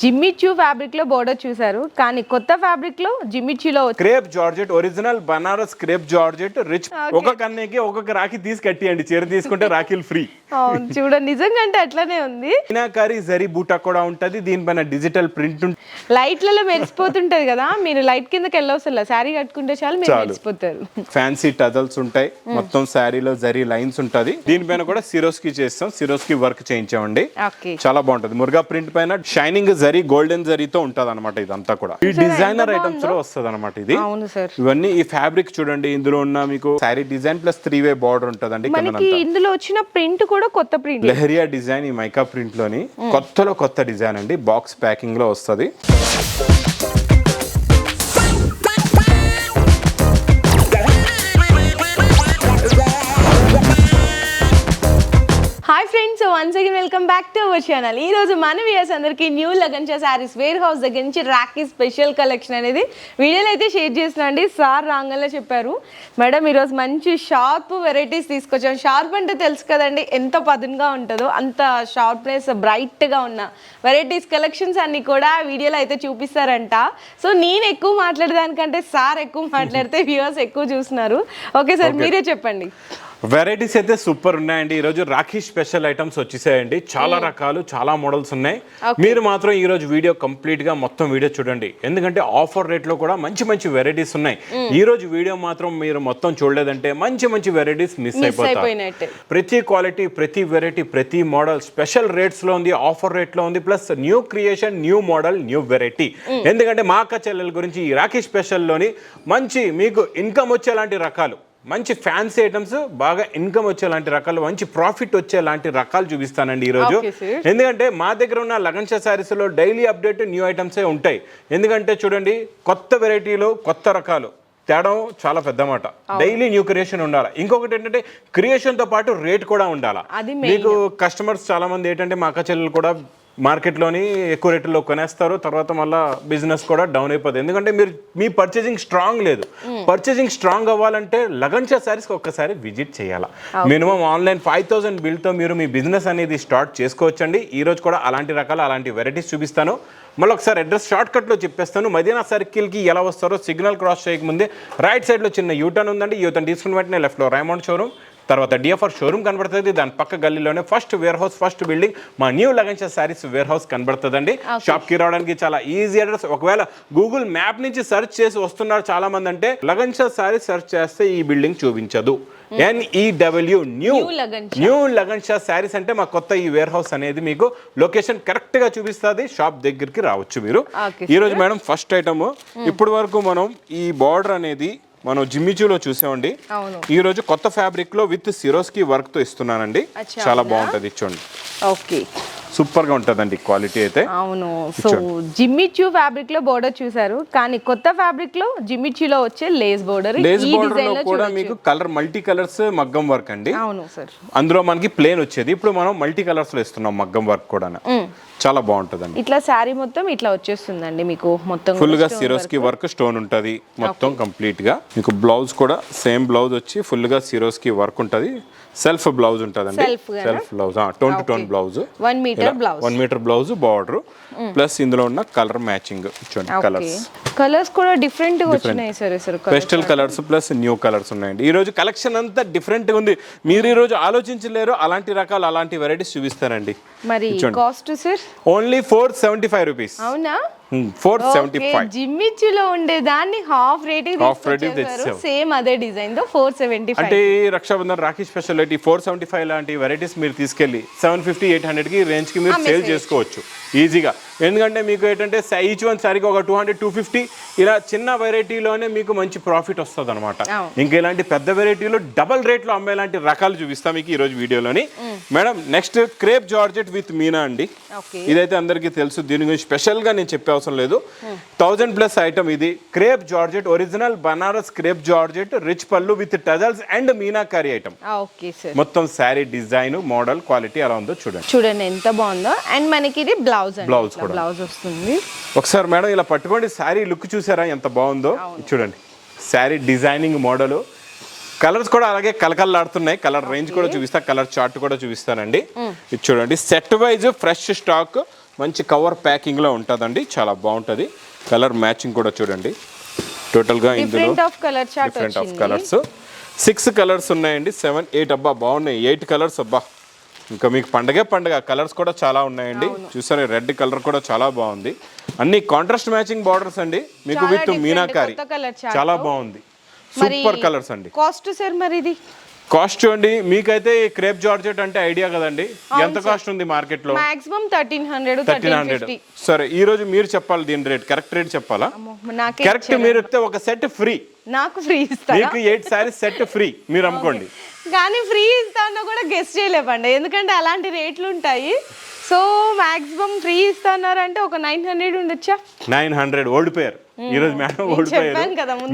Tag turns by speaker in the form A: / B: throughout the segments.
A: Jimmy Choo ఫ్యాబ్రిక్లో border చూసారు కానీ కొత్త ఫ్యాబ్రిక్లో జిమ్మిచూలో వచ్చి
B: crepe georgette original Banaras crepe georgette rich ఒక కన్నీకి ఒక్కొక్క రాఖీ తీసి కట్టియండి చీర తీసుకుంటే రాఖీలు ఫ్రీ
A: చూడండి నిజంగా అంటే అట్లనే ఉంది.
B: మీనాకారి జరీ బూటా కూడా ఉంటది. దీనిపైన డిజిటల్ ప్రింట్
A: లైట్లలో మెరిసిపోతుంటది కదా. మీరు లైట్ కిందకి వెళ్ళవసల శారీ కట్టుకుంటే చాలు మీరు. మెరిసిపోతారు.
B: ఫ్యాన్సీ టజల్స్ ఉంటాయి. మొత్తం శారీలో జరీ లైన్స్ ఉంటది. దీనిపైన కూడా సిరోస్కి చేస్తాం. సిరోస్కి వర్క్ చేయించామండి చాలా బాగుంటది. మురుగా ప్రింట్ పైన షైనింగ్ జరీ గోల్డెన్ జరీతో ఉంటది అనమాట ఇదంతా కూడా. ఈ డిజైనర్ ఐటమ్స్లో వస్తుంది అనమాట ఇది.
A: అవును సార్.
B: ఇవన్నీ ఈ ఫ్యాబ్రిక్ చూడండి ఇందులో ఉన్న మీకు saree design plus three way border ఉంటదండి
A: మనకి ఇందులో వచ్చిన ప్రింట్ కూడా కొత్త ప్రింట్.
B: లెహరియా డిజైన్ ఈ మైకా ప్రింట్లోని కొత్తలో కొత్త డిజైన్ అండి బాక్స్ ప్యాకింగ్లో వస్తది.
A: Once again welcome back to our channel ఈ రోజు మన వ్యూయర్స్ అందరికి new Lagansha saris wear house దగ్గర నుంచి రాఖీ స్పెషల్ కలెక్షన్ అనేది వీడియోలో అయితే షేర్ చేస్తున్నా అండి. సార్ రాంగల్లో చెప్పారు. మేడం ఈరోజు మంచి షార్ప్ వెరైటీస్ తీసుకొచ్చాం. షార్ప్ అంటే తెలుసు కదండి ఎంత పదునుగా ఉంటుందో అంత షార్ప్నెస్ బ్రైట్గా ఉన్న వెరైటీస్ కలెక్షన్స్ అన్ని కూడా వీడియోలో అయితే చూపిస్తారంట. సో నేను ఎక్కువ మాట్లాడేదానికంటే సార్ ఎక్కువ మాట్లాడితే వ్యూవర్స్ ఎక్కువ చూస్తున్నారు. ఓకే సార్ మీరే చెప్పండి.
B: వెరైటీస్ అయితే సూపర్ ఉన్నాయండి. ఈ రోజు రాఖీ స్పెషల్ ఐటమ్స్ వచ్చేసాయండి. చాలా రకాలు చాలా మోడల్స్ ఉన్నాయి. మీరు మాత్రం ఈ రోజు వీడియో కంప్లీట్గా మొత్తం వీడియో చూడండి. ఎందుకంటే ఆఫర్ రేట్లో కూడా మంచి మంచి వెరైటీస్ ఉన్నాయి. ఈ రోజు వీడియో మాత్రం మీరు మొత్తం చూడలేదంటే మంచి మంచి వెరైటీస్ మిస్
A: అయిపోయినట్టే.
B: ప్రతి క్వాలిటీ ప్రతి వెరైటీ ప్రతి మోడల్ స్పెషల్ రేట్స్లో ఉంది ఆఫర్ రేట్లో ఉంది plus new creation new model new variety ఎందుకంటే మా అక్క చెల్లెల గురించి ఈ రాఖీ స్పెషల్లోని మంచి మీకు ఇన్కమ్ వచ్చేలాంటి రకాలు. మంచి ఫ్యాన్సీ ఐటమ్స్ బాగా ఇన్కమ్ వచ్చేలాంటి రకాలు మంచి ప్రాఫిట్ వచ్చేలాంటి రకాలు చూపిస్తానండి ఈ రోజు
A: Okay, sir.
B: ఎందుకంటే మా దగ్గర ఉన్న లగన్షా శారీస్లో డైలీ అప్డేట్ న్యూ ఐటమ్సే ఉంటాయి. ఎందుకంటే చూడండి కొత్త వెరైటీలో కొత్త రకాలు. తేడం చాలా పెద్ద మాట. డైలీ న్యూ క్రియేషన్ ఉండాలి. ఇంకొకటి ఏంటంటే క్రియేషన్తో పాటు రేట్ కూడా ఉండాలి. మీకు కస్టమర్స్ చాలా మంది ఏంటంటే మా అక్క చెల్లెలు కూడా మార్కెట్లోని ఎక్కువ రేట్లో కొనేస్తారు తర్వాత మళ్ళీ బిజినెస్ కూడా డౌన్ అయిపోతుంది ఎందుకంటే మీరు మీ పర్చేసింగ్ స్ట్రాంగ్ లేదు. పర్చేసింగ్ స్ట్రాంగ్ అవ్వాలంటే లగన్షా శారీస్కి ఒక్కసారి విజిట్ చేయాలి. మినిమం ఆన్లైన్ ఫైవ్ థౌసండ్ బిల్తో మీరు మీ బిజినెస్ అనేది స్టార్ట్ చేసుకోవచ్చండి. ఈ రోజు కూడా అలాంటి రకాల అలాంటి వెరైటీస్ చూపిస్తాను. మళ్ళీ ఒకసారి అడ్రస్ షార్ట్ కట్లో చెప్పేస్తాను. మదీనా సర్కిల్కి ఎలా వస్తారో సిగ్నల్ క్రాస్ చేయకముందే రైట్ సైడ్లో చిన్న యూటర్న్ ఉందండి. యూటర్న్ తీసుకున్న వెంటనే లెఫ్ట్లో రైమౌండ్ షోరూమ్ తర్వాత డిఎఫ్ఆర్ షోరూమ్ కనబడుతుంది. దాని పక్క గల్లీలోనే first warehouse first building మా new Lagansha saris wear house కనబడుతుందండి షాప్కి రావడానికి చాలా ఈజీ అడ్రస్ ఒకవేళ గూగుల్ మ్యాప్ నుంచి సెర్చ్ చేసి వస్తున్నారు చాలా మంది అంటే లగన్షా శారీస్ సెర్చ్ చేస్తే ఈ బిల్డింగ్ చూపించదు. N E W new. New Lagansha sarees అంటే మా కొత్త ఈ వేర్ హౌస్ అనేది మీకు లొకేషన్ కరెక్ట్గా చూపిస్తుంది. షాప్ దగ్గరికి రావచ్చు మీరు. ఈ రోజు మేడం ఫస్ట్ ఐటమ్ ఇప్పటి వరకు మనం ఈ బార్డర్ అనేది మనం జిమ్మిచూలో చూసామండి. ఈ రోజు కొత్త ఫ్యాబ్రిక్లో విత్ సిరోస్కి వర్క్తో ఇస్తున్నానండి. చాలా? బాగుంటది చూడండి.
A: ఓకే.
B: సూపర్గా ఉంటదండి క్వాలిటీ అయితే.
A: అవును. సో జిమ్మిచూ ఫ్యాబ్రిక్లో బోర్డర్ చూసారు కానీ కొత్త ఫ్యాబ్రిక్లో జిమ్మిచూలో వచ్చే లేస్ బోర్డర్
B: లేస్
A: ఈ
B: బార్డర్
A: డిజైన్లో
B: లో కూడా. మీకు కలర్ మల్టీ కలర్స్ మగ్గం వర్క్ అండి.
A: అవును సార్
B: అందులో మనకి ప్లేన్ వచ్చేది. ఇప్పుడు మనం మల్టీ కలర్స్లో ఇస్తున్నాం మగ్గం వర్క్ కూడా చాలా బాగుంటదండి.
A: ఇట్లా శారీ మొత్తం ఇట్లా వచ్చేస్తుందండి మీకు మొత్తం
B: ఫుల్గా సిరోస్కి వర్క్ స్టోన్ ఉంటది మొత్తం కంప్లీట్గా మీకు బ్లౌజ్ కూడా సేమ్ బ్లౌజ్ వచ్చి ఫుల్గా సిరోస్కి వర్క్ ఉంటది. సెల్ఫ్ బ్లౌజ్ ఉంటదండి? Self blouse tone to tone blouse
A: one metre blouse
B: one metre blouse border plus ఇందులో ఉన్న కలర్ మ్యాచింగ్ చూడండి కలర్స్
A: కలర్స్ కూడా డిఫరెంట్గా వచ్చినాయి sir sir
B: pastel colours plus new colours ఉన్నాయండి. ఈ రోజు కలెక్షన్ అంతా డిఫరెంట్గా ఉంది. మీరు ఈ రోజు ఆలోచించలేరు అలాంటి రకాలు అలాంటి వెరైటీస్ చూపిస్తారండి
A: మరి. Cost sir?
B: Only four seventy five rupees
A: అవునా
B: ఫోర్ సెవెంటీ ఫైవ్
A: జిమ్మిచ్చులో ఉండే దాన్ని హాఫ్
B: రేట్కి తెచ్చావు.
A: సేమ్ అదే డిజైన్తో ఫోర్ సెవెంటీ
B: అంటే Rakshabandhan rakhi speciality four seventy five లాంటి వెరైటీస్ మీరు తీసుకెళ్ళి సెవెన్ ఫిఫ్టీ ఎయిట్ హండ్రెడ్కి రేంజ్కి మీరు సేల్ చేసుకోవచ్చు. ఈజీగా ఎందుకంటే మీకు ఏంటంటే ఈచ్ వన్ సారికి ఒక టూ హండ్రెడ్ టూ ఫిఫ్టీ ఇలా చిన్న వెరైటీలోనే మీకు మంచి ప్రాఫిట్ వస్తుంది అనమాట. ఇంకా ఇలాంటి పెద్ద వెరైటీలో డబల్ రేట్లో అమ్మేలాంటి రకాలు చూపిస్తాం మీకు ఈరోజు వీడియోలోని. Madam next crepe georgette with Meena అండి. ఇదైతే అందరికీ తెలుసు. దీని గురించి స్పెషల్గా నేను చెప్పే అవసరం లేదు. థౌజండ్ ప్లస్ ఐటమ్ ఇది. Crepe georgette original Banaras crepe georgette rich పళ్ళు with tassels and meenakari item మొత్తం శారీ డిజైన్ మోడల్ క్వాలిటీ ఎలా ఉందో చూడండి.
A: చూడండి ఎంత బాగుందో. అండ్ మనకి ఇది బ్లౌజ్
B: Blouse కూడా.
A: బ్లౌజ్ వస్తుంది.
B: ఒకసారి మేడం ఇలా పట్టుకోండి. శారీ లుక్ చూసారా? ఎంత బాగుందో. చూడండి. Sari designing model. కలర్స్ కూడా అలాగే కలకల్లాడుతున్నాయి. కలర్ రేంజ్ కూడా చూపిస్తా. కలర్ చార్ట్ కూడా చూపిస్తానండి. ఇది చూడండి. సెట్ వైజ్ ఫ్రెష్ స్టాక్ మంచి కవర్ ప్యాకింగ్లో ఉంటుందండి. చాలా బాగుంటుంది. కలర్ మ్యాచింగ్ కూడా చూడండి. టోటల్గా ఇందులో
A: different of
B: colours six colours ఉన్నాయండి. సెవెన్ ఎయిట్ అబ్బా బాగున్నాయి. ఎయిట్ కలర్స్ అబ్బా. ఇంకా మీకు పండగే పండగ కలర్స్ కూడా చాలా ఉన్నాయండి. చూసారు రెడ్ కలర్ కూడా చాలా బాగుంది. అన్ని కాంట్రాస్ట్ మ్యాచింగ్ బార్డర్స్ అండి. మీకు విత్ మీనాకారి. చాలా. బాగుంది. సూపర్ కలర్స్ అండి.
A: కాస్ట్ సార్ మరి ఇది?
B: కాస్ట్ చూడండి మీకైతే క్రేప్ జార్జెట్ అంటే ఐడియా కదండి. ఎంత కాస్ట్ ఉంది మార్కెట్లో
A: maximum thirteen hundred
B: thirteen hundred. సరే ఈ రోజు మీరు చెప్పాలి దీని రేట్ కరెక్ట్ రేట్ చెప్పాలా?
A: నాకే
B: కరెక్ట్ మీరు చెప్తే ఒక సెట్ ఫ్రీ.
A: నాకు ఫ్రీ ఇస్తారా?
B: మీకు ఎయిట్ సారీస్ సెట్ ఫ్రీ మీరు అమ్ముకోండి.
A: కానీ ఫ్రీ ఇస్తానో కూడా గెస్ట్ చేయలేమండి. ఎందుకంటే అలాంటి రేట్లు ఉంటాయి. సో మాక్సిమం ఫ్రీ ఇస్తాన్నారంటే ఒక నైన్ హండ్రెడ్ ఉండొచ్చా?
B: నైన్ హండ్రెడ్ ఓడిపోయారు ఈ రోజు మేడం ఓడిపోయారు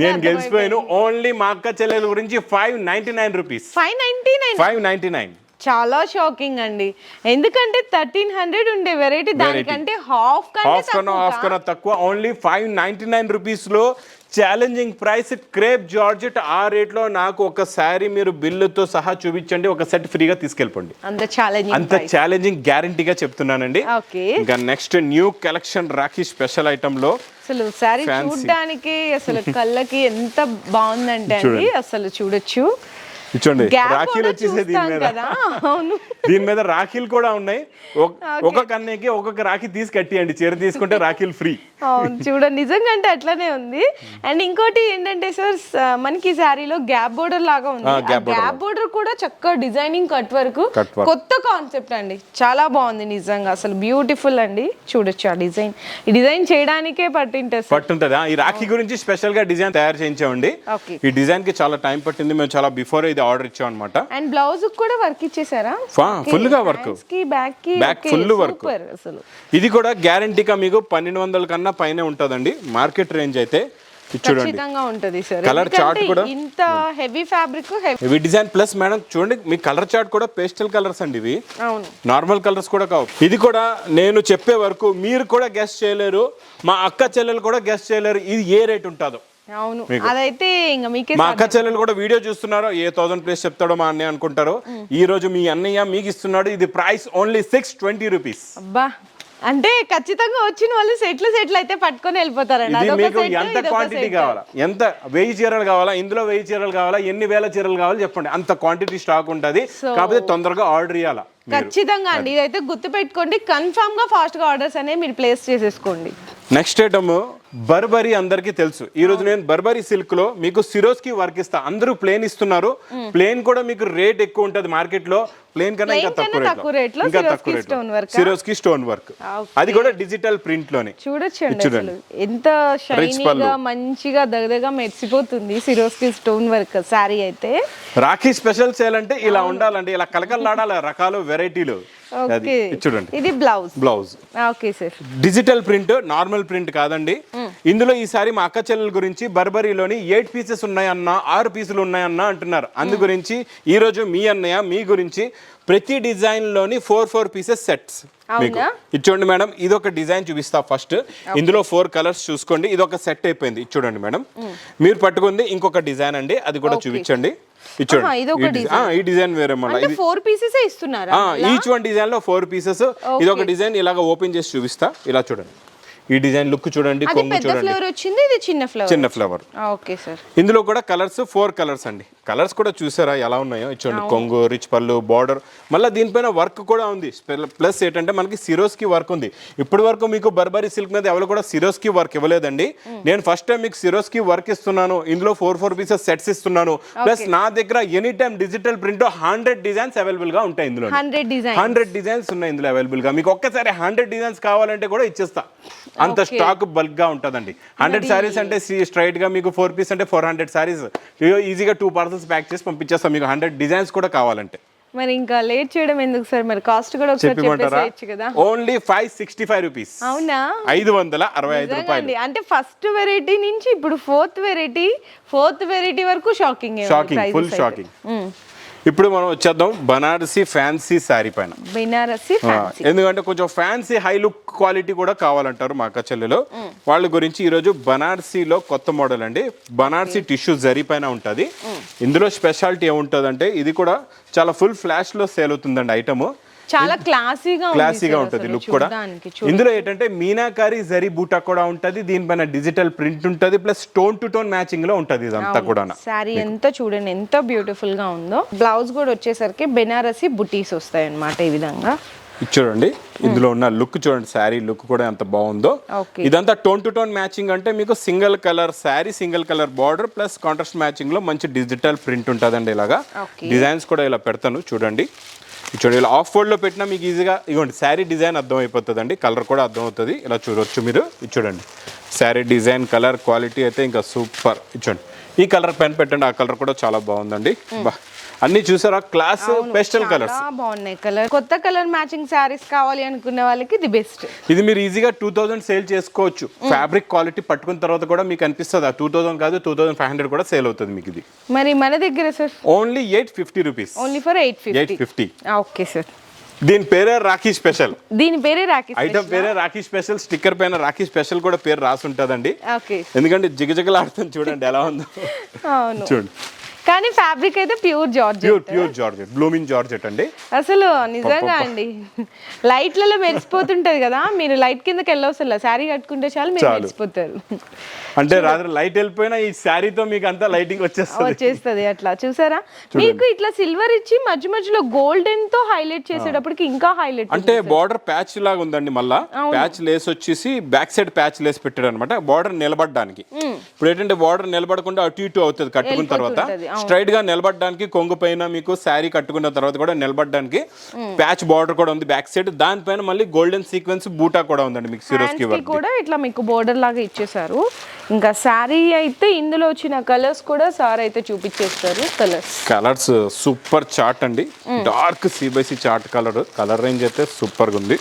B: నేను. గెలిచిపోయాను. ఓన్లీ మా అక్క చెల్లెల గురించి five ninety nine rupees
A: five ninety nine
B: five ninety nine
A: చాలా షాకింగ్ అండి. ఎందుకంటే థర్టీన్ హండ్రెడ్ ఉండే వెరైటీ దానికంటే హాఫ్
B: కన్నా హాఫ్
A: తక్కువ
B: కన్నా తక్కువ. ఓన్లీ ఫైవ్ నైన్టీ నైన్ రూపీస్లో ఛాలెంజింగ్ ప్రైస్ క్రేప్ జార్జెట్ ఆ రేట్లో నాకు ఒక శారీ మీరు బిల్లుతో సహా చూపించండి ఒక సెట్ ఫ్రీగా తీసుకెళ్ళిపోండి.
A: అంత ఛాలెంజింగ్
B: అంత ఛాలెంజింగ్ గ్యారంటీగా చెప్తున్నానండి.
A: ఓకే.
B: ఇంకా next new collection Rakhi special ఐటమ్లో
A: అసలు సారీ
B: Fancy.
A: చూడడానికి అసలు కళ్ళకి ఎంత బాగుందంటే అండి. అసలు చూడొచ్చు.
B: చూడండి రాఖీలు వచ్చేసే దీని మీద. దీని మీద రాఖీలు కూడా ఉన్నాయి. ఒక్- అన్నయ్యకి ఒక్కొక్క రాఖీ తీసి కట్టియండి చీర తీసుకుంటే రాఖీలు ఫ్రీ
A: అవును చూడండి. నిజంగా అంటే అట్లనే ఉంది. అండ్ ఇంకోటి ఏంటంటే సార్ మనకి శారీలో గ్యాప్ బోర్డర్ లాగా ఉంది. Gap border. కూడా చక్కగా డిజైనింగ్ కట్ వరకు. కొత్త కాన్సెప్ట్ అండి. చాలా బాగుంది నిజంగా. అసలు బ్యూటిఫుల్ అండి. చూడొచ్చు ఆ డిజైన్. ఈ డిజైన్ చేయడానికే
B: పట్టుంటది ఆ, ఈ రాఖీ గురించి స్పెషల్గా డిజైన్ తయారు చేయించామండి.
A: ఓకే.
B: ఈ డిజైన్కి చాలా టైం పట్టింది. మేము చాలా బిఫోర్ ఇది ఆర్డర్ ఇచ్చాం అనమాట
A: అండ్ బ్లౌజ్ కూడా వర్క్ ఇచ్చేసారా?
B: ఫుల్గా వర్క్.
A: కి బ్యాక్కి
B: Back
A: okay,
B: full work.
A: super అసలు.
B: ఇది కూడా గ్యారంటీగా మీకు పన్నెండు వందల కన్నా పైనే ఉంటుందండి. మార్కెట్ రేంజ్ అయితే చూడండి.
A: ఉంటది సార్.
B: Chart కూడా-
A: ఇంత హెవీ ఫ్యాబ్రిక్ హెవీ
B: ఇవి డిజైన్ ప్లస్ మేడం చూడండి మీ కలర్ చార్ట్ కూడా పేస్టల్ కలర్స్ అండి ఇవి. నార్మల్ కలర్స్ కూడా కావు. ఇది కూడా నేను చెప్పే వరకు మీరు కూడా గెస్ట్ చేయలేరు మా అక్క చెల్లెలు కూడా గెస్ట్ చేయలేరు ఇది ఏ రేట్ ఉంటుందో.
A: అవును. అదైతే ఇంకా మీకే
B: మా అక్క చెల్లెలు కూడా వీడియో చూస్తున్నారో ఏ థౌసండ్ ప్లేస్ చెప్తాడో మా అన్నయ్య అనుకుంటారు. ఈ రోజు మీ అన్నయ్య మీకు ఇస్తున్నాడు ఇది price only six twenty rupees
A: అబ్బా. అంటే ఖచ్చితంగా వచ్చిన వాళ్ళు సెట్లు సెట్లు అయితే పట్టుకొని వెళ్ళిపోతారండి.
B: ఇది మీకు ఎంత క్వాంటిటీ. కావాలా? ఎంత వెయ్యి చీరలు కావాలా? ఇందులో వెయ్యి చీరలు కావాలా? ఎన్ని వేల చీరలు కావాలో చెప్పండి. అంత క్వాంటిటీ స్టాక్ ఉంటుంది. కాకపోతే తొందరగా ఆర్డర్ ఇవ్వాలా
A: ఖచ్చితంగా అండి. ఇదైతే గుర్తు పెట్టుకోండి కన్ఫామ్గా ఫాస్ట్గా ఆర్డర్స్ అనేవి మీరు ప్లేస్ చేసేసుకోండి.
B: నెక్స్ట్ ఐటమ్ బర్బరీ అందరికీ తెలుసు. ఈ రోజు నేను బర్బరీ సిల్క్లో మీకు సిరోస్కి వర్క్ ఇస్తా అందరూ ప్లేన్ ఇస్తున్నారు. ప్లేన్ కూడా మీకు రేట్ ఎక్కువ ఉంటది మార్కెట్లో ప్లేన్ కన్నా ఇంకా తక్కువ
A: రేట్లో.
B: ఇంకా తక్కువ రేట్? Swarovski stone work. అది కూడా డిజిటల్ ప్రింట్లోనే.
A: చూడొచ్చు
B: చూడండి.
A: ఎంత షైనీగా. మంచిగా దగదగా మెరిసిపోతుంది సిరోస్కి స్టోన్ వర్క్ శారీ అయితే.
B: రాఖీ స్పెషల్ చేయాలంటే ఇలా ఉండాలండి. ఇలా కలకలాడాలి రకాలు వెరైటీలు చూడండి.
A: ఇది blouse.
B: Blouse.
A: Okay sir.
B: Digital print normal print కాదండి. ఇందులో ఈసారి మా అక్క చెల్లెల గురించి బర్బరీలోని ఎయిట్ పీసెస్ ఉన్నాయన్న ఆరు పీసులు ఉన్నాయన్న అంటున్నారు. అందు గురించి ఈ రోజు మీ అన్నయ్య మీ గురించి ప్రతి డిజైన్లోని ఫోర్ ఫోర్ పీసెస్ సెట్స్ మీకు? ఇది చూడండి మేడం ఇది ఒక డిజైన్ చూపిస్తా ఫస్ట్. ఇందులో ఫోర్ కలర్స్ చూసుకోండి. ఇది ఒక సెట్ అయిపోయింది. చూడండి మేడం. మీరు పట్టుకుంది ఇంకొక డిజైన్ అండి. అది కూడా చూపించండి. చూడండి ఈ డిజైన్. వేరే మళ్ళీ.
A: ఫోర్ పీసెస్ ఇస్తున్నారా
B: ఈచ్ వన్ డిజైన్లో ఫోర్ పీసెస్ ఇది ఒక డిజైన్ ఇలాగ ఓపెన్ చేసి చూపిస్తా. ఇలా చూడండి. ఈ డిజైన్ లుక్ చూడండి కొంగు చూడండి.
A: ఫ్లేవర్ వచ్చింది ఇది చిన్న ఫ్లేవర్
B: చిన్న ఫ్లవర్
A: ఓకే సార్.
B: ఇందులో కూడా కలర్స్ ఫోర్ కలర్స్ అండి. కలర్స్ కూడా చూసారా ఎలా ఉన్నాయో? చూడండి కొంగు రిచ్ పళ్ళు బార్డర్. మళ్ళీ దీనిపైన వర్క్ కూడా ఉంది. ప్లస్ ఏంటంటే మనకి సిరోస్కి వర్క్ ఉంది. ఇప్పటి వరకు మీకు బర్బరీ సిల్క్ మీద ఎవరు కూడా సిరోస్కి వర్క్ ఇవ్వలేదండి. నేను ఫస్ట్ టైం మీకు సిరోస్కి వర్క్ ఇస్తున్నాను. ఇందులో ఫోర్ ఫోర్ పీసెస్ సెట్స్ ఇస్తున్నాను. ప్లస్ నా దగ్గర any time digital print hundred designs అవైలబుల్గా ఉంటాయి ఇందులో
A: హండ్రెడ్
B: డిజైన్స్ ఉన్నాయి ఇందులో అవైలబుల్గా. మీకు ఒక్కసారి హండ్రెడ్ డిజైన్స్ కావాలంటే కూడా ఇచ్చేస్తా. అంత స్టాక్ బల్క్గా ఉంటుందండి. హండ్రెడ్ సారీస్ అంటే స్ట్రైట్గా మీకు ఫోర్ పీస్ అంటే ఫోర్ హండ్రెడ్ సారీస్ ఈజీగా టూ పార్సల్స్ ప్యాక్ చేసి పంపించేస్తాం. మీకు హండ్రెడ్ డిజైన్స్ కూడా కావాలంటే.
A: మరి ఇంకా లేట్ చేయడం ఎందుకు సార్? మరి కాస్ట్ కూడా ఒకసారి చెప్పేసేయచ్చు కదా.
B: Only five sixty five rupees
A: అవునా?
B: ఐదు వందల అరవై ఐదు రూపాయలు.
A: అంటే ఫస్ట్ వెరైటీ నుంచి ఇప్పుడు ఫోర్త్ వెరైటీ ఫోర్త్ వెరైటీ వరకు షాకింగ్
B: షాకింగ్ ఫుల్ షాకింగ్ ఇప్పుడు మనం వచ్చేద్దాం బనారసి ఫ్యాన్సీ శారీ పైన.
A: బెనారసి
B: ఎందుకంటే కొంచెం ఫ్యాన్సీ హై లుక్ క్వాలిటీ కూడా కావాలంటారు మా అక్క చెల్లెలు. వాళ్ళ గురించి ఈరోజు బనారసీలో కొత్త మోడల్ అండి. బనారసీ టిష్యూ జరీ పైన ఉంటుంది. ఇందులో స్పెషాలిటీ ఏముంటుందంటే ఇది కూడా చాలా ఫుల్ ఫ్లాష్లో సేల్ అవుతుందండి ఐటమ్.
A: చాలా క్లాసీగా
B: క్లాసీగా ఉంటుంది లుక్ కూడా. ఇందులో ఏంటంటే మీనాకారి జరీ బూటా కూడా ఉంటది దీనిపైన డిజిటల్ ప్రింట్ ఉంటది ప్లస్ టోన్ టు టోన్ మ్యాచింగ్లో ఉంటది ఇదంతా కూడా
A: శారీ ఎంత చూడండి ఎంత బ్యూటిఫుల్గా ఉందో. బ్లౌజ్ కూడా వచ్చేసరికి బెనారసి బుటీస్ వస్తాయి అన్నమాట ఈ విధంగా.
B: చూడండి ఇందులో ఉన్న లుక్ చూడండి శారీ లుక్ కూడా ఎంత బాగుందో. ఇదంతా టోన్ టు టోన్ మ్యాచింగ్ అంటే మీకు single colour sari single colour border plus contrast మ్యాచింగ్లో మంచి డిజిటల్ ప్రింట్ ఉంటుందండి ఇలాగా. డిజైన్స్ కూడా ఇలా పెడతాను చూడండి. చూడండి ఇలా ఆఫ్ ఫోల్డ్లో పెట్టినా మీకు ఈజీగా ఇగోండి శారీ డిజైన్ అర్థం అయిపోతుందండి కలర్ కూడా అర్థం అవుతుంది ఇలా చూడొచ్చు మీరు. ఇది చూడండి శారీ డిజైన్ కలర్ క్వాలిటీ అయితే ఇంకా సూపర్ చూడండి ఈ కలర్ పెన్ పెట్టండి. ఆ కలర్ కూడా చాలా బాగుందండి. బా. అన్ని చూసారా? క్లాస్ పెస్టల్ కలర్స్
A: బాగున్నాయి కలర్ కొత్త కలర్ మ్యాచింగ్ శారీస్ కావాలి అనుకునే వాళ్ళకి ఇది బెస్ట్
B: ఇది మీరు ఈజీగా టూ థౌసండ్ సేల్ చేసుకోవచ్చు. ఫ్యాబ్రిక్ క్వాలిటీ పట్టుకున్న తర్వాత కూడా మీకు అనిపిస్తుంది. టూ థౌసండ్ కాదు టూ థౌసండ్ ఫైవ్ హండ్రెడ్ కూడా సేల్ అవుతుంది మీకు ఇది.
A: మరి మన దగ్గర sir
B: only eight fifty rupees
A: only for eight
B: eight
A: fifty okay sir
B: దీని పేరే రాఖీ స్పెషల్
A: దీని పేరే రాఖీ
B: ఐటమ్ పేరే రాఖీ స్పెషల్ స్టిక్కర్ పైన రాఖీ స్పెషల్ కూడా పేరు రాసి ఉంటుందండి ఎందుకంటే జిగజిగలాడుతుంది చూడండి ఎలా ఉందో. చూడండి.
A: కానీ ఫ్యాబ్రిక్ అయితే pure georgette
B: pure pure georgette. Blooming georgette అండి.
A: అసలు నిజంగా అండి. లైట్లలో మెరిసిపోతుంటది కదా మీరు లైట్ కిందకి వెళ్ళవసల శారీ కట్టుకుంటే చాలు మీరు. మెరిసిపోతారు.
B: అంటే రాత్రి లైట్ వెళ్ళిపోయినా ఈ శారీతో మీకు అంతా లైటింగ్ వచ్చేస్తుంది.
A: వచ్చేస్తది అట్లా. చూసారా? మీకు ఇట్లా సిల్వర్ ఇచ్చి మధ్య మధ్యలో గోల్డెన్తో హైలైట్ చేసేటప్పటికి ఇంకా హైలైట్
B: అంటే బార్డర్ ప్యాచ్ లాగా ఉందండి మళ్ళా. ప్యాచ్ లేస్ వచ్చేసి బ్యాక్ సైడ్ ప్యాచ్ లేస్ పెట్టాడు అనమాట బార్డర్ నిలబడడానికి. ఇప్పుడు ఏంటంటే బార్డర్ నిలబడకుండా అటు ఇటు అవుతుంది కట్టుకున్న తర్వాత. స్ట్రైట్గా నిలబడడానికి కొంగు పైన మీకు శారీ కట్టుకున్న తర్వాత కూడా నిలబడడానికి ప్యాచ్ బార్డర్ కూడా ఉంది బ్యాక్ సైడ్. దానిపైన మళ్ళీ గోల్డెన్ సీక్వెన్స్ బూటా కూడా ఉందండి మీకు
A: సిరోస్కి కూడా ఇట్లా మీకు బోర్డర్ లాగా ఇచ్చేసారు ఇంకా శారీ అయితే ఇందులో వచ్చిన కలర్స్ కూడా సార్ అయితే చూపించేస్తారు. కలర్స్
B: కలర్స్ సూపర్ చార్ట్ అండి. డార్క్ సిబైసి చార్ట్ కలర్ కలర్ రేంజ్ అయితే సూపర్గా ఉంది.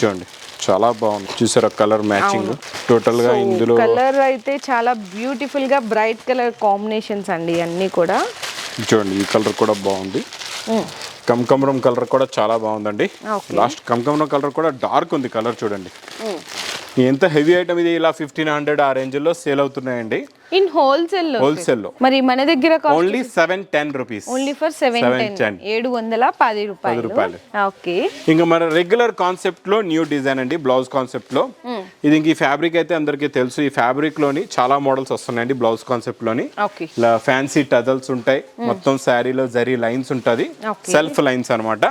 B: చూడండి చాలా బాగుంది. చూసారా కలర్ మ్యాచింగ్ టోటల్గా ఇందులో
A: కలర్ అయితే చాలా బ్యూటిఫుల్గా బ్రైట్ కలర్ కాంబినేషన్స్ అండి. అన్నీ కూడా?
B: చూడండి ఈ కలర్ కూడా బాగుంది. కమకమరం కలర్ కూడా చాలా బాగుందండి. లాస్ట్ కమకమరం కలర్ కూడా డార్క్ ఉంది కలర్ చూడండి. ఎంత హెవీ ఐటమ్ ఇది? ఇలా ఫిఫ్టీన్ హండ్రెడ్ ఆ రేంజ్లో సేల్ అవుతున్నాయండి.
A: ఇన్
B: హోల్సేల్లో హోల్సేల్లో.
A: మరి మన దగ్గర
B: only seven ten rupees
A: only for seven ten ఏడు వందల పది రూపాయలు. ఓకే
B: ఇంకా మన రెగ్యులర్ కాన్సెప్ట్లో న్యూ డిజైన్ అండి బ్లౌజ్ కాన్సెప్ట్లో. ఇది ఇంక ఈ ఫ్యాబ్రిక్ అయితే అందరికీ తెలుసు. ఈ ఫ్యాబ్రిక్లోని చాలా మోడల్స్ వస్తున్నాయండి బ్లౌజ్
A: కాన్సెప్ట్లోని.
B: ఇలా ఫ్యాన్సీ టజల్స్ ఉంటాయి. మొత్తం శారీలో జరీ లైన్స్ ఉంటది. సెల్ఫ్ లైన్స్ అన్నమాట.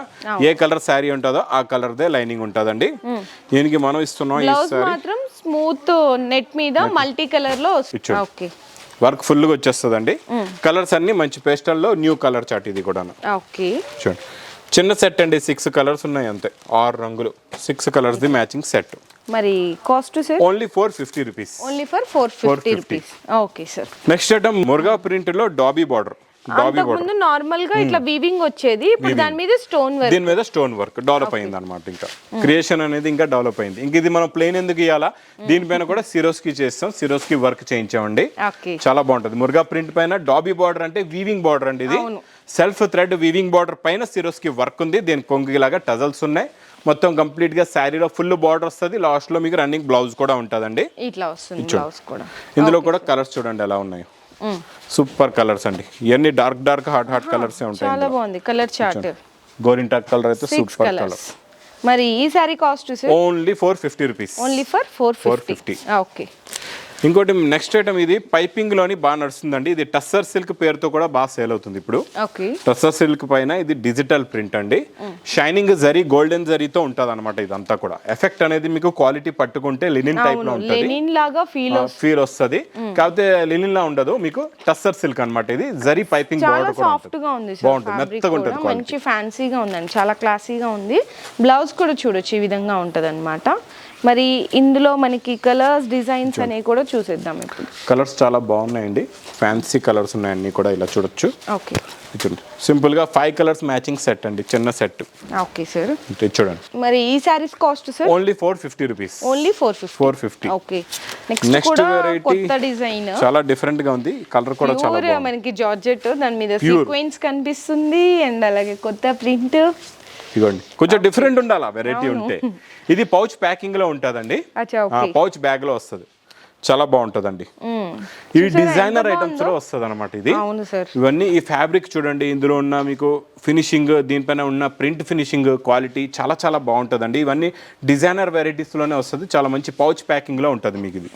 B: ఏ కలర్ శారీ ఉంటుందో ఆ కలర్ దే లైనింగ్ ఉంటుందండి. దీనికి మనం ఇస్తున్నాం ఈ శారీ
A: మాత్రం స్మూత్ నెట్ మీద మల్టీ కలర్లో వస్తుంది. ఓకే.
B: వర్క్ ఫుల్గా వచ్చేస్తుందండి కలర్స్ అన్ని మంచి పేస్టల్లో న్యూ కలర్ చాట్ ఇది కూడా
A: ఓకే.
B: చూడండి. చిన్న సెట్ అండి సిక్స్ కలర్స్ ఉన్నాయి అంతే. ఆరు రంగులు. Six colours the matching set.
A: మరి cost sir?
B: Only four fifty rupees.
A: Only for four fifty
B: 450.
A: Rupees. Okay sir.
B: Next item Muruga ప్రింట్లో డాబీ బార్డర్.
A: అంతకుముందు నార్మల్గా ఇట్లా వీవింగ్ వచ్చేది ఇప్పుడు దాని మీద స్టోన్ వర్క్
B: దీని మీద స్టోన్ వర్క్ డెవలప్ అయింది అనమాట ఇంకా. క్రియేషన్ అనేది ఇంకా డెవలప్ అయింది. ఇంక ఇది మనం ప్లేన్ ఎందుకు ఇవ్వాలా దీనిపైన కూడా సిరోస్కి చేస్తాం. సిరోస్కి వర్క్ చేయించామండి చాలా బాగుంటుంది. మురుగా ప్రింట్ పైన డాబీ బార్డర్ అంటే వీవింగ్ బార్డర్ అండి ఇది. సెల్ఫ్ థ్రెడ్ వీవింగ్ బార్డర్ పైన సిరోస్కి వర్క్ ఉంది. దీని కొంగిలాగా టజల్స్ ఉన్నాయి. మొత్తం కంప్లీట్గా శారీలో ఫుల్ బార్డర్ వస్తుంది. లాస్ట్లో మీకు రన్నింగ్ బ్లౌజ్ కూడా ఉంటుందండి.
A: ఇట్లా వస్తుంది
B: ఇందులో కూడా కలర్స్ చూడండి ఎలా ఉన్నాయి. సూపర్ కలర్స్ అండి. ఇవన్నీ dark dark hot hot colours ఉంటాయి
A: చాలా బాగుంది. కలర్ చార్ట్
B: గోరింటాక్ కలర్ అయితే సూపర్ కలర్
A: మరి ఈ sari cost
B: only four fifty rupees
A: only for four fifty
B: 450.
A: Okay
B: ఇంకోటి నెక్స్ట్ ఐటమ్ ఇది పైపింగ్లోని బాగా నడుస్తుందండి. ఇది టస్సర్ సిల్క్ పేరుతో కూడా బాగా సేల్ అవుతుంది ఇప్పుడు. టస్సర్ సిల్క్ పైన ఇది డిజిటల్ ప్రింట్ అండి. షైనింగ్ జరీ గోల్డెన్ జరీతో ఉంటది అనమాట ఇదంతా కూడా. ఎఫెక్ట్ అనేది మీకు క్వాలిటీ పట్టుకుంటే లినిన్ టైప్లో ఉంటది.
A: ఫీల్
B: వస్తది. కాకపోతే లినిన్ లా ఉండదు. మీకు టస్సర్ సిల్క్ అన్నమాట ఇది. జరీ పైపింగ్ బార్డర్ కూడా బాగుంటుంది. మెత్తగా ఉంటుంది
A: మంచి ఫ్యాన్సీగా ఉందండి. చాలా క్లాసీగా ఉంది. బ్లౌజ్ కూడా చూడొచ్చు. ఈ విధంగా ఉంటది మరి ఇందులో మనకి కలర్స్ డిజైన్స్ అనేవి కూడా చూసేద్దాం ఇప్పుడు.
B: కలర్స్ చాలా బాగున్నాయండి. ఫ్యాన్సీ కలర్స్ ఉన్నాయి అన్ని కూడా ఇలా చూడొచ్చు.
A: ఓకే.
B: చూడండి. సింపుల్గా ఫైవ్ కలర్స్ మ్యాచింగ్ సెట్ అండి. చిన్న సెట్
A: ఓకే సార్
B: చూడండి.
A: మరి ఈ saris cost sir
B: only four fifty rupees
A: only four fifty
B: four fifty
A: okay next
B: variety
A: కొత్త డిజైన్
B: చాలా డిఫరెంట్గా ఉంది. కలర్ కూడా చాలా
A: మనకి జార్జెట్ దాని మీద సీక్వెన్స్ కనిపిస్తుంది. అండ్ అలాగే కొత్త ప్రింట్
B: ఇదిగోండి. కొంచెం డిఫరెంట్ ఉండాలి వెరైటీ ఉంటే. ఇది పౌచ్ ప్యాకింగ్లో ఉంటుందండి. పౌచ్ బ్యాగ్లో వస్తుంది. చాలా బాగుంటుందండి. ఈ డిజైనర్ ఐటమ్స్లో వస్తుంది అనమాట ఇది ఇవన్నీ ఈ ఫ్యాబ్రిక్ చూడండి ఇందులో ఉన్న మీకు ఫినిషింగ్ దీనిపైన ఉన్న ప్రింట్ ఫినిషింగ్ క్వాలిటీ చాలా చాలా బాగుంటుందండి. ఇవన్నీ డిజైనర్ వెరైటీస్లోనే వస్తుంది. చాలా మంచి పౌచ్ ప్యాకింగ్లో ఉంటుంది మీకు ఇది.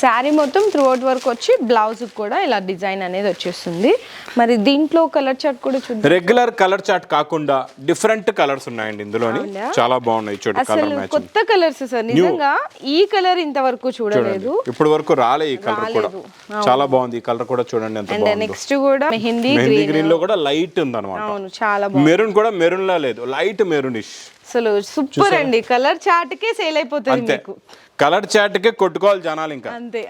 A: శారీ మొత్తం త్రూ అవుట్ వర్క్ వచ్చి బ్లౌజ్ కూడా ఇలా డిజైన్ అనేది వచ్చేస్తుంది. మరి దీంట్లో కలర్ చార్ట్ కూడా చూద్దాం.
B: రెగ్యులర్ కలర్ చార్ట్ కాకుండా డిఫరెంట్ కలర్స్ ఉన్నాయండి ఇందులోని. చాలా బాగున్నాయి చూడండి
A: అసలు కొత్త కలర్స్ సార్. నిజంగా ఈ కలర్ ఇంతవరకు చూడలేదు.
B: ఇప్పుడు వరకు రాలే ఈ కలర్ కూడా. చాలా బాగుంది. ఈ కలర్ కూడా చూడండి ఎంత బాగుంది.
A: నెక్స్ట్ కూడా మెహందీ
B: గ్రీన్లో కూడా లైట్ ఉంది అనమాట
A: అవును చాలా బాగుంది.
B: మెరూన్ కూడా మెరూన్ లా లేదు. లైట్ మెరూనిష్
A: అసలు సూపర్ అండి. కలర్ చార్ట్కే సేల్ అయిపోతుంది మీకు.
B: కలర్ చార్ట్ కే కొట్టుకోవాలి జనాలు ఇంకా.
A: అంతే,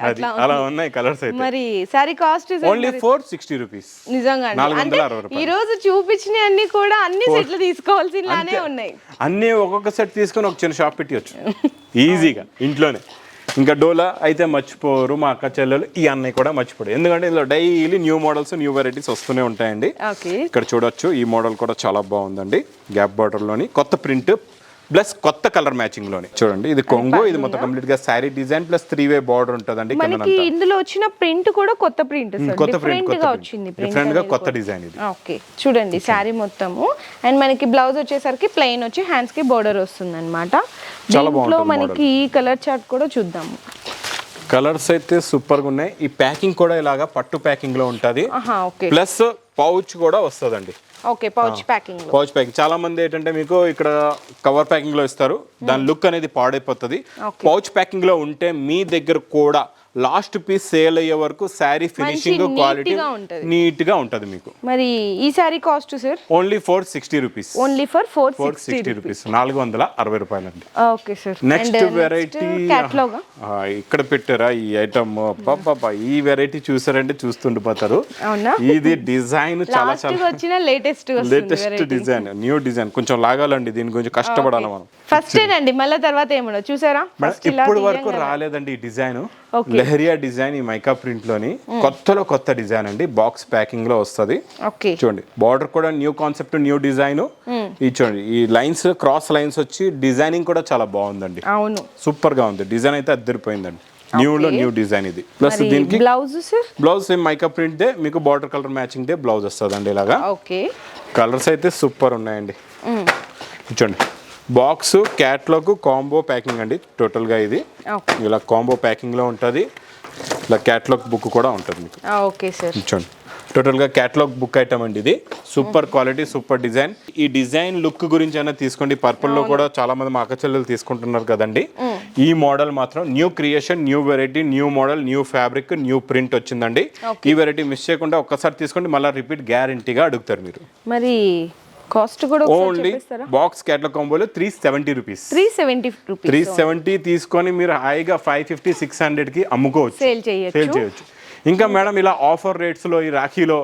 B: అలా ఉన్నాయి కలర్స్ అయితే.
A: మరి sari cost
B: only four sixty rupees
A: నిజంగా అంటే ఈ రోజు చూపించిన అన్ని కూడా అన్ని సెట్లు తీసుకోవాల్సినలానే ఉన్నాయి.
B: అన్నీ ఒక్కొక్క సెట్ తీసుకొని ఒక చిన్న షాప్ పెట్టవచ్చు ఈజీగా ఇంట్లోనే. ఇంకా డోలా అయితే మర్చిపోరు మా అక్క చెల్లెలు. ఈ అన్నయ్య కూడా మర్చిపోరు ఎందుకంటే ఇందులో daily new models new varieties వస్తూనే ఉంటాయండి. ఇక్కడ చూడొచ్చు ఈ మోడల్ కూడా చాలా బాగుందండి. గ్యాప్ బార్డర్లోని కొత్త ప్రింట్ ప్లస్ కొత్త కలర్ మ్యాచింగ్లోని చూడండి ఇది కొంగు ఇది మొత్తం కంప్లీట్గా sari design plus three way border ఉంటుందండి
A: మనకి ఇందులో వచ్చిన ప్రింట్ కూడా కొత్త ప్రింట్ సార్.
B: కొత్త ప్రింట్గా
A: వచ్చింది
B: డిఫరెంట్గా కొత్త డిజైన్ ఇది.
A: ఓకే చూడండి శారీ మొత్తము. అండ్ మనకి బ్లౌజ్ వచ్చేసరికి ప్లెయిన్ వచ్చి హ్యాండ్స్కి బోర్డర్ వస్తుంది అనమాట దీంట్లో మనకి ఈ కలర్ చార్ట్ కూడా చూద్దాము.
B: కలర్స్ అయితే సూపర్గా ఉన్నాయి. ఈ ప్యాకింగ్ కూడా ఇలాగా పట్టు ప్యాకింగ్లో ఉంటది. ప్లస్ పౌచ్ కూడా వస్తుందండి.
A: Okay pouch packing
B: pouch packing చాలా మంది ఏంటంటే మీకు ఇక్కడ కవర్ ప్యాకింగ్లో ఇస్తారు. దాని లుక్ అనేది పాడైపోతుంది. పౌచ్ ప్యాకింగ్లో ఉంటే మీ దగ్గర కూడా లాస్ట్ పీస్ సేల్ అయ్యే వరకు శారీ ఫినిషింగ్ క్వాలిటీ.
A: నీట్గా ఉంటది.
B: మీకు.
A: మరి ఈ sari cost sir?
B: Only four sixty rupees
A: only for four
B: four sixty rupees నాలుగు వందల అరవై రూపాయలండి.
A: Okay sir.
B: Next variety
A: catalogue
B: ఇక్కడ పెట్టారా ఈ ఐటమ్ పాపా ఈ వెరైటీ చూసారంటే చూస్తుండిపోతారు ఇది డిజైన్ చాలా చాలా
A: వచ్చిన latest
B: latest design new design కొంచెం లాగాలండి దీని గురించి కష్టపడాలి మనం.
A: ఫస్ట్ ఏనండి మళ్ళీ తర్వాత ఏమన్నా చూసారా?
B: ఇప్పుడు వరకు రాలేదండి ఈ డిజైన్. లెహరియా డిజైన్ ఈ మైకా ప్రింట్లోని కొత్తలో కొత్త డిజైన్ అండి. బాక్స్ ప్యాకింగ్లో వస్తది చూడండి బార్డర్ కూడా న్యూ కాన్సెప్ట్ న్యూ డిజైన్. ఇది చూడండి ఈ లైన్స్ క్రాస్ లైన్స్ వచ్చి డిజైనింగ్ కూడా చాలా బాగుందండి.
A: అవును.
B: సూపర్గా ఉంది. డిజైన్ అయితే అద్దరిపోయిందండి. న్యూ లో న్యూ డిజైన్ ఇది. ప్లస్ దీనికి
A: blouse
B: blouse same mica print they మీకు బార్డర్ కలర్ మ్యాచింగ్ దే బ్లౌజ్ వస్తుందండి ఇలాగా.
A: ఓకే.
B: కలర్స్ అయితే సూపర్ ఉన్నాయండి. చూడండి బాక్స్ క్యాట్లాగ్ కాంబో ప్యాకింగ్ అండి. టోటల్గా ఇది. ఇలా కాంబో ప్యాకింగ్లో ఉంటుంది. ఇలా క్యాట్లాగ్ బుక్ కూడా ఉంటుంది మీకు.
A: Okay sir.
B: చూడండి. టోటల్గా క్యాట్లాగ్ బుక్ ఐటమ్ అండి ఇది. Super quality super design. ఈ డిజైన్ లుక్ గురించి అయినా తీసుకోండి. Purple లో కూడా చాలా మంది మా అక్క చెల్లెలు తీసుకుంటున్నారు కదండి. ఈ మోడల్ మాత్రం new creation new variety new model new fabric new print వచ్చిందండి. ఈ వెరైటీ మిస్ చేయకుండా ఒక్కసారి తీసుకోండి. మళ్ళీ రిపీట్ గ్యారంటీగా అడుగుతారు మీరు.
A: మరి కాస్ట్ కూడా
B: only box catalogue కాంబోలో three seventy rupees
A: three seventy rupees
B: three seventy తీసుకొని మీరు హాయిగా ఫైవ్ ఫిఫ్టీ సిక్స్ హండ్రెడ్కి అమ్ముకోవచ్చు.
A: సేల్ చేయొచ్చు.
B: సేల్ చేయొచ్చు. ఇంకా మేడం ఇలా ఆఫర్ రేట్స్లో ఈ రాఖీలో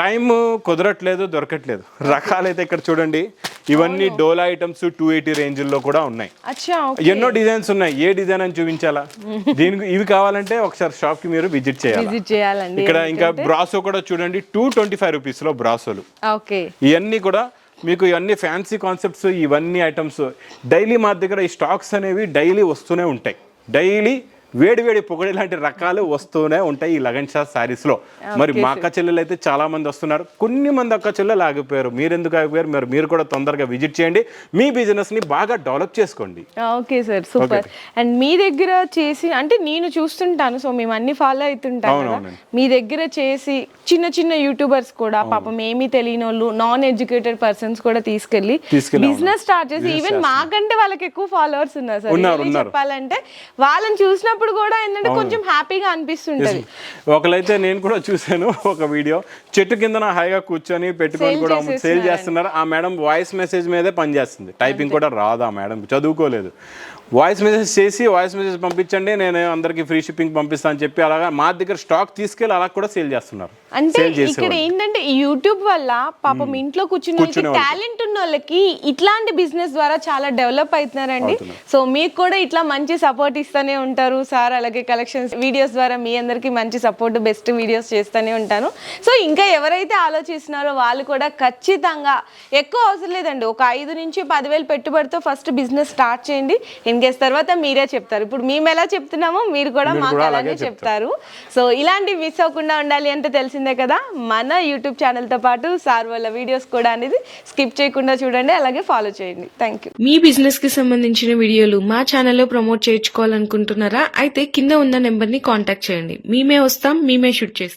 B: టైం కుదరట్లేదు దొరకట్లేదు. రకాలైతే ఇక్కడ చూడండి ఇవన్నీ డోలా ఐటమ్స్ టూ ఎయిటీ రేంజ్లో కూడా ఉన్నాయి. ఎన్నో డిజైన్స్ ఉన్నాయి. ఏ డిజైన్ అని చూపించాలా? దీనికి ఇవి కావాలంటే ఒకసారి షాప్కి మీరు విజిట్ చేయాలి? ఇక్కడ ఇంకా బ్రాసో కూడా చూడండి టూ ట్వంటీ ఫైవ్ రూపీస్లో బ్రాసోలు
A: ఓకే.
B: ఇవన్నీ కూడా మీకు ఇవన్నీ ఫ్యాన్సీ కాన్సెప్ట్స్ ఇవన్నీ ఐటమ్స్ డైలీ మా దగ్గర ఈ స్టాక్స్ అనేవి డైలీ వస్తూనే ఉంటాయి. డైలీ వేడి వేడి పొగడి లాంటి రకాలు వస్తూనే ఉంటాయి ఈ లగన్ షా శారీస్లో. మరి మా అక్క చెల్లెలు అయితే చాలా మంది వస్తున్నారు. కొన్ని మంది అక్క చెల్లెలు ఆగిపోయారు. మీరు ఎందుకు ఆగిపోయారు? మరి మీరు కూడా తొందరగా విజిట్ చేయండి. మీ బిజినెస్ని బాగా డెవలప్ చేసుకోండి.
A: Okay sir. సూపర్. అండ్ మీ దగ్గర చేసి అంటే నేను చూస్తుంటాను సో మేము అన్ని ఫాలో అవుతుంటాం కదా.
B: అవునవునండి.
A: మీ దగ్గర చేసి చిన్న చిన్న యూట్యూబర్స్ కూడా పాపం ఏమీ తెలియని వాళ్ళు నాన్ ఎడ్యుకేటెడ్ పర్సన్స్ కూడా
B: తీసుకెళ్ళి
A: బిజినెస్ స్టార్ట్ చేసి ఈవెన్ మాకంటే వాళ్ళకి ఎక్కువ ఫాలోవర్స్ ఉన్నారు సార్. చెప్పాలంటే వాళ్ళని చూసినప్పుడు కూడా ఏంటంటే కొంచెం హ్యాపీగా అనిపిస్తుంటది.
B: ఒకలైతే నేను కూడా చూశాను ఒక వీడియో. చెట్టు కింద హాయిగా కూర్చొని పెట్టుకొని కూడా సేల్. చేస్తున్నారు. ఆ మేడం వాయిస్ మెసేజ్ మీదే పనిచేస్తుంది. టైపింగ్ కూడా రాదు ఆ మేడం. చదువుకోలేదు. వాయిస్ మెసేజ్ చేసి వాయిస్ మెసేజ్ పంపించండి నేను అందరికి ఫ్రీ షిప్పింగ్ పంపిస్తాను అని చెప్పి అలాగా మా దగ్గర స్టాక్ తీసుకెళ్ళి అలా కూడా సేల్ చేస్తున్నారు.
A: అంటే ఇక్కడ ఏంటంటే యూట్యూబ్ వల్ల పాపం ఇంట్లో
B: కూర్చునే.
A: టాలెంట్ ఉన్న వాళ్ళకి ఇట్లాంటి బిజినెస్ ద్వారా చాలా డెవలప్ అవుతున్నారండి. సో మీకు కూడా ఇట్లా మంచి సపోర్ట్ ఇస్తూనే ఉంటారు. సార్ అలాగే కలెక్షన్స్ వీడియోస్ ద్వారా మీ అందరికి మంచి సపోర్ట్ బెస్ట్ వీడియోస్ చేస్తూనే ఉంటాను. సో ఇంకా ఎవరైతే ఆలోచిస్తున్నారో వాళ్ళు కూడా ఖచ్చితంగా ఎక్కువ అవసరం లేదండి. ఒక ఐదు నుంచి పదివేలు పెట్టుబడితో ఫస్ట్ బిజినెస్ స్టార్ట్ చేయండి. కేస్ తర్వాత మీరే చెప్తారు. ఇప్పుడు మేము ఎలా చెప్తున్నామో మీరు కూడా మాకు అలానే
B: అలాగే
A: చెప్తారు. సో ఇలాంటివి మిస్ అవ్వకుండా ఉండాలి అంటే తెలిసిందే కదా మన యూట్యూబ్ ఛానల్తో పాటు సార్ వాళ్ళ వీడియోస్ కూడా అనేది స్కిప్ చేయకుండా చూడండి అలాగే ఫాలో చేయండి. థ్యాంక్ యూ
C: మీ బిజినెస్కి సంబంధించిన వీడియోలు మా ఛానల్లో ప్రమోట్ చేయించుకోవాలనుకుంటున్నారా? అయితే కింద ఉన్న నెంబర్ని కాంటాక్ట్ చేయండి. మేమే వస్తాం మేమే షూట్ చేస్తాం.